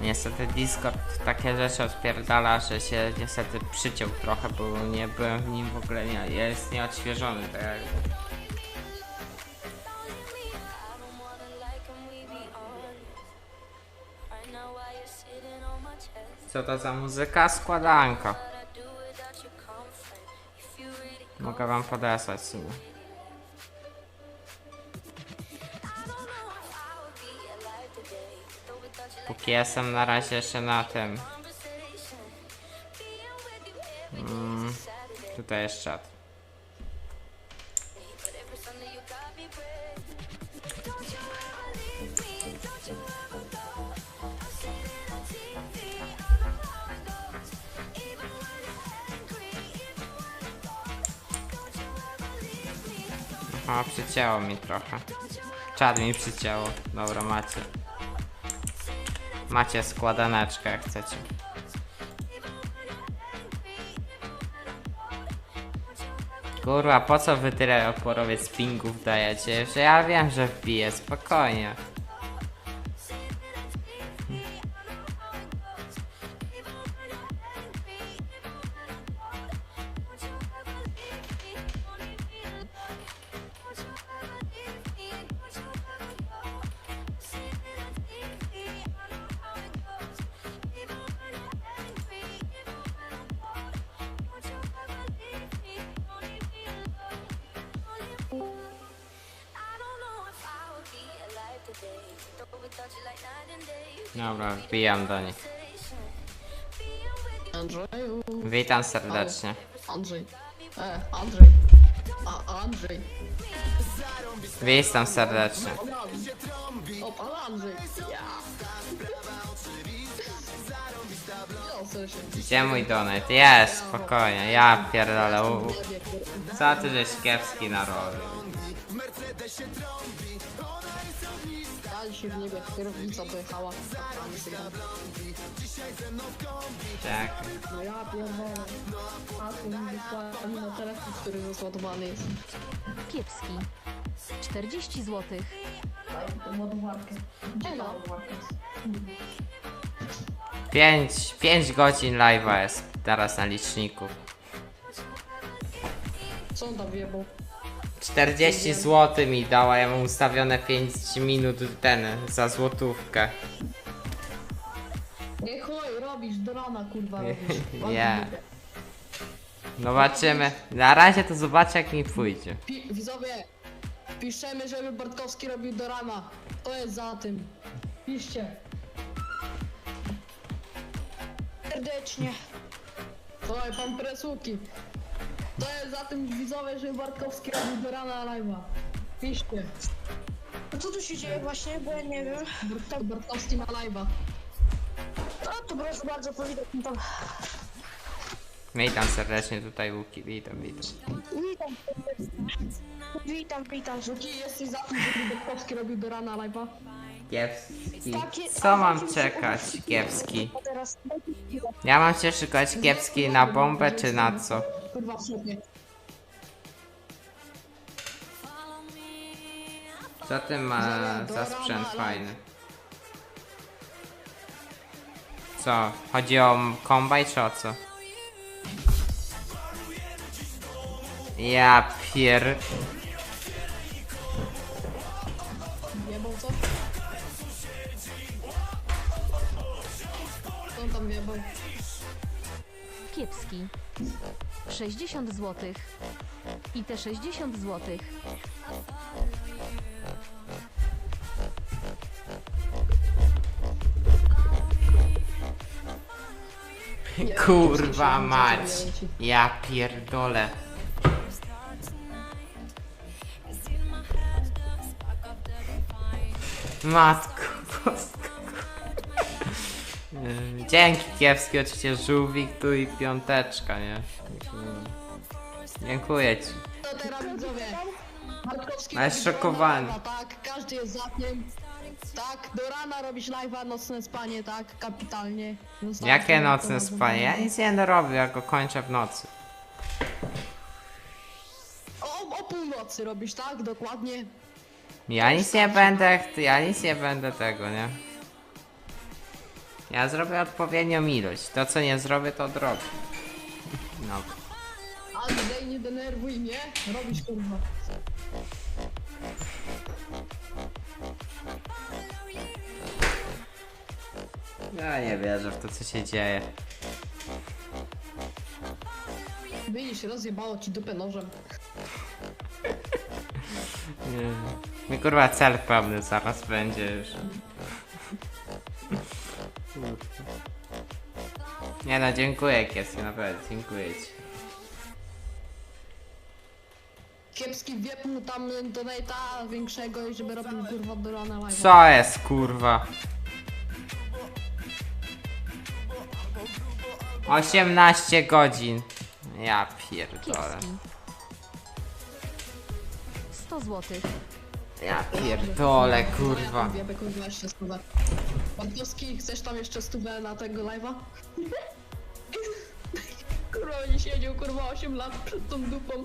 Niestety Discord takie rzeczy odpierdala, że się niestety przyciął trochę, bo nie byłem w nim w ogóle, nie, jest nieodświeżony, tak jakby. Co to za muzyka? Składanka. Mogę wam podesłać sobie. Póki jestem na razie jeszcze na tym. Mm, tutaj jest czat. Aha, przycięło mi trochę. Czad mi przycięło. Dobra, macie. Macie składaneczkę jak chcecie. Kurwa, po co wy tyle oporowiec pingów dajecie? Że ja wiem, że wbiję, spokojnie. Dobra, wbijam do nich. Andrzeju. Witam serdecznie. Andrzej. E, Andrzej. A, Andrzej. Witam serdecznie. O, pan Andrzej. Ja. Gdzie mój donate? Jest, spokojnie, ja pierdolę. u- u- Co ty żeś kiepski narobił? Ja dzisiaj w niebie kierownica dojechała. A nie sygnał. Czekaj. No ja pierdolę. A tu mi mi na telefon, który rozładowany jest. Kiepski. 40 zł. Ładowarkę. Elo. 5, 5 godzin live'a jest teraz na liczniku. Co on tam wjebał? 40 zł mi dała, ja mam ustawione 5 minut ten za złotówkę. Nie chuj, robisz, do rana kurwa robisz. Nie. Zobaczymy. Na razie to zobaczę jak mi pójdzie. Pi- widzowie, piszemy, żeby Bartkowski robił do rana. To jest za tym. Piszcie. Serdecznie. Słuchaj, pan Presuki. To jest za tym widzowie, żeby Bartkowski robił do rana live'a. Piszcie. A co tu się dzieje właśnie, bo ja nie wiem. Tak, Bartkowski ma live'a. No to proszę bardzo, powitać mi tam. Witam serdecznie tutaj Łuki, witam, witam. Witam. Witam, witam. Żuki, jesteś za tym, żeby Bartkowski robił do rana live'a? Kiepski. Co mam czekać, kiepski? A Ja mam cię szukać kiepski na bombę czy na co? Kurwa, w sobie. Co ty ma za sprzęt fajny? Co? Chodzi o kombaj czy o co? Ja pier... Wjebał co? Co on tam wjebał? Kiepski. 60 zł. I te 60 zł. Kurwa mać! Ja pierdolę. Matko Dzięki kiepski, oczywiście żółwik tu i piąteczka, nie? Dziękuję ci. To teraz widzowie. Ale robi szokowany. live'a, Tak, każdy jest za tym. Tak, do rana robisz live'a, nocne spanie, tak, kapitalnie. Zostawiam Jakie nocne spanie? Ja nic nie robię, ja go kończę w nocy. O, o północy robisz, tak, dokładnie. Ja nic nie będę, ja nic nie będę tego, nie? Ja zrobię odpowiednią ilość. To co nie zrobię, to odrobię. No. Andrzej, nie denerwuj mnie. Robisz kurwa. Ja nie wierzę w to co się dzieje. Widzisz, rozjebało ci dupę nożem. Nie. Mi kurwa cel pełny zaraz będzie już. Nie no, dziękuję Kiesy, naprawdę, dziękuję ci. Kiepski wiep mu tam donata większego i żeby robił kurwa do rana live. Co jest kurwa? 18 godzin. Ja pierdolę. Kiepski. 100 złotych. Ja pierdolę kurwa. Jeszcze stówę. Bartowski, chcesz tam jeszcze stówę na tego live'a? Kurwa, będzie siedział kurwa 8 lat przed tą dupą.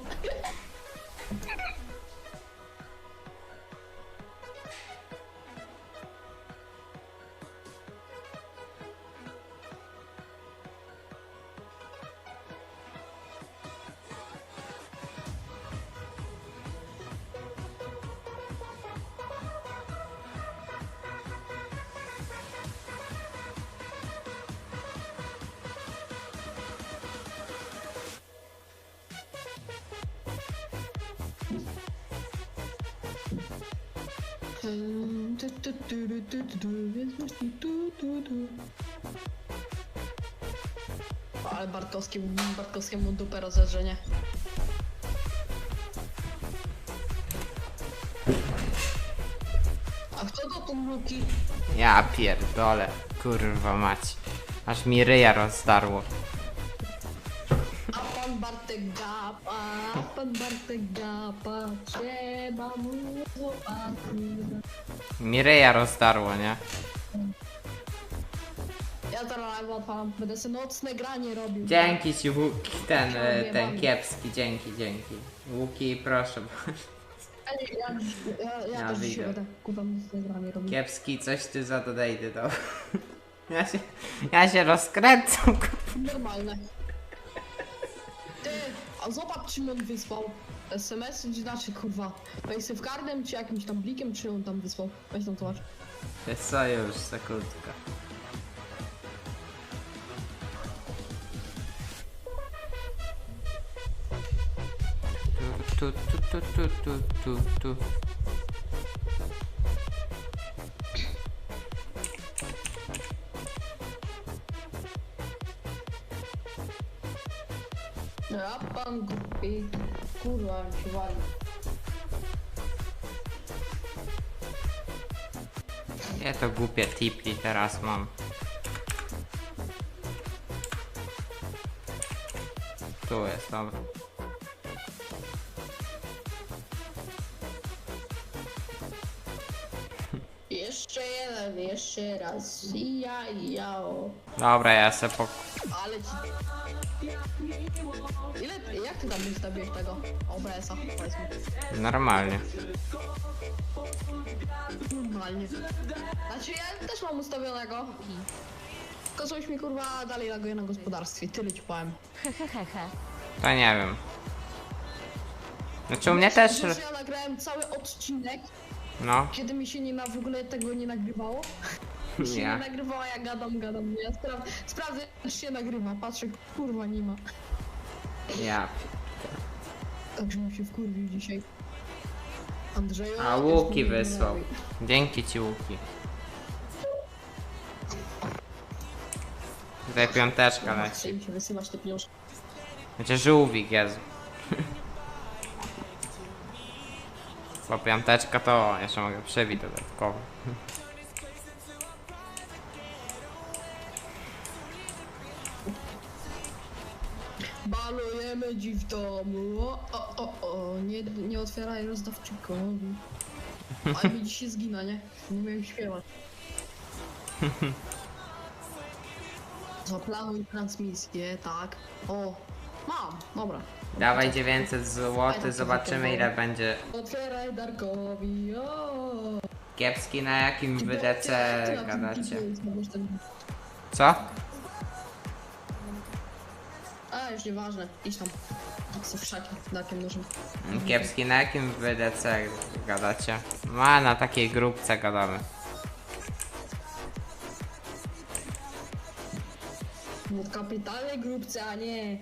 Ale Bartowski, Bartkowskiemu dupę rozedrzenie. A kto to tu luki? Ja pierdolę. Kurwa mać. Aż mi ryja rozdarło. Bartek gapa, a pan Bartek gapa, trzeba mu zobaczyć. Mi ryja rozdarło, nie? Ja teraz odpalam, będę sobie nocne granie robił. Dzięki ci Łuki, ten, e, ten kiepski, dzięki, dzięki. Łuki, proszę. Ej, Ja, ja, ja Ja też dzisiaj widzę. będę kurwa nocne granie robił. Kiepski, coś ty za dodajdy do. Ja się, ja się rozkręcam. kurwa. Normalne. A zobacz czy on wysłał SMS, czy znaczy kurwa, w karnem, czy jakimś tam blikiem, czy on tam wysłał. Weź tam zobacz. Co już, sekundka. Tu, tu, tu, tu, tu, tu, tu. Ja pan głupi, kurwa mi się wali. Ja to głupie tipli teraz mam. Tu jest, dobra. Jeszcze jeden, jeszcze raz. Ja, ja. Dobra, ja se po... Ale ci... Ile, jak ty tam ustawiłeś tego OBS-a, powiedz mi? Normalnie. Normalnie. Znaczy ja też mam ustawionego. Tylko coś mi kurwa dalej laguje na gospodarstwie, tyle ci powiem. Hehehehe. To nie wiem. Znaczy u mnie też... Ja nagrałem cały odcinek, No, kiedy mi się nie na, w ogóle tego nie nagrywało. Mi się nagrywało, ja gadam, gadam. Ja spra sprawdzę, czy się nagrywa. Patrzę, kurwa nie ma. ja. Także mi się wkurwił dzisiaj. Andrzeju. A Łuki nie wysłał. robi. Dzięki ci Łuki. Tutaj piąteczka Nie leci. mi się wysyłać te pieniążki. Znaczy żółwik, Jezu. Bo piąteczka to jeszcze mogę przebić dodatkowo. W domu. O, o, o, o. Nie, nie otwieraj rozdawczykowi. A mi dzisiaj zgina, nie? Nie umiem śpiewać. Zaplanuj transmisję, tak. O, mam, dobra. Dawaj 900 zł, zobaczymy ile będzie Otwieraj Darkowi, o. kiepski na jakim wy DC Ty na tym gadacie. Co? Już nieważne, idź tam. Tak sobie wszaki, na jakim możemy. Kiepski, na jakim WDC gadacie? Ma, na takiej grupce gadamy. W kapitalnej grupce, a nie